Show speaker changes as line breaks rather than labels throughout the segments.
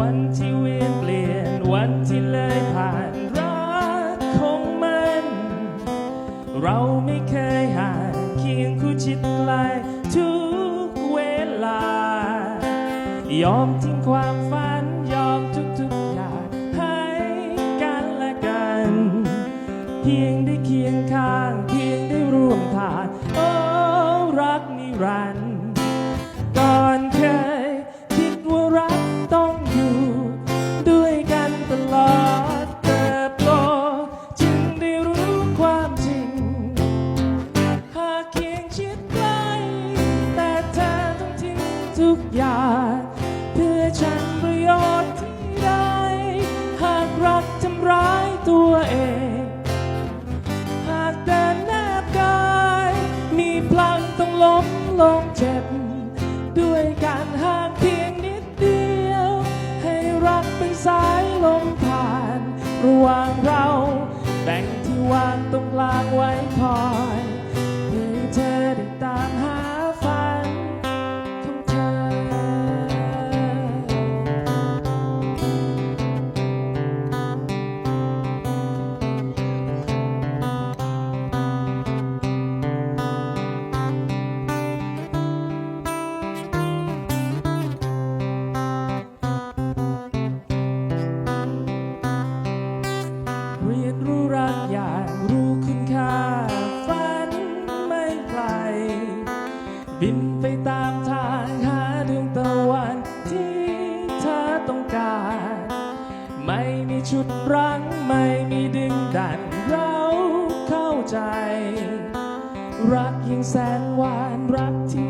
วันที่เวียนเปลี่ยนวันที่เลยผ่านรักคงมัน เราไม่เคยห่างเคียงคู่ชิดไกลทุกเวลา ยอมทิ้งความฝันยอมทุกทุกอย่างให้กันและกัน เพียงได้เคียงข้าง เพียงได้ร่วมทางโอ้รักนิรันด ล้มลงเจ็บ ด้วยการห่างเพียงนิดเดียว ให้รักเป็นสายลมผ่านระหว่างเราแบ่งที่วางตรงกลางไว้คอย บินไปตามทางหาดวงตะวันที่เธอต้องการ ไม่มีชุดรั้งไม่มีดึงดันเราเข้าใจ รักยิ่งแสนหวานรักที่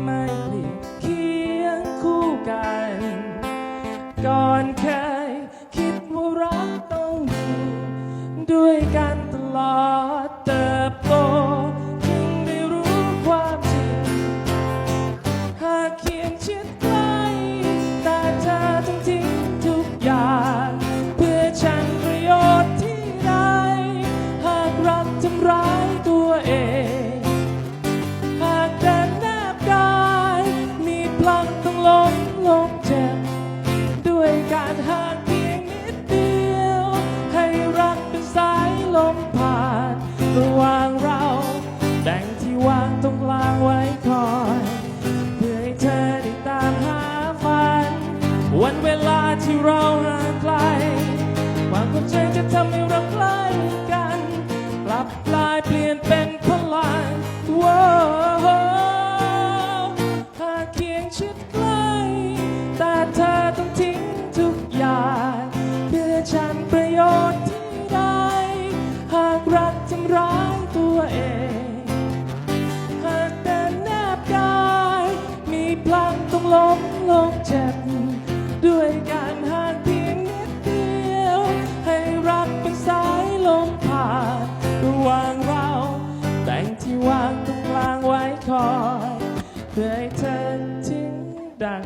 มผ่านระหว่างเราแบ่งที่วางตรงกลางไว้คอยเพื่อให้เธอได้ตามหาฝัน วันเวลาที่เรา ลังต้องล้มลงเจ็บ ด้วยการห่างเพียงนิดเดียว ให้รักเป็นสายลมผ่านระหว่างเรา แต่งที่วางตรงกลางไว้คอย เพื่อให้เธอทิ้งดัง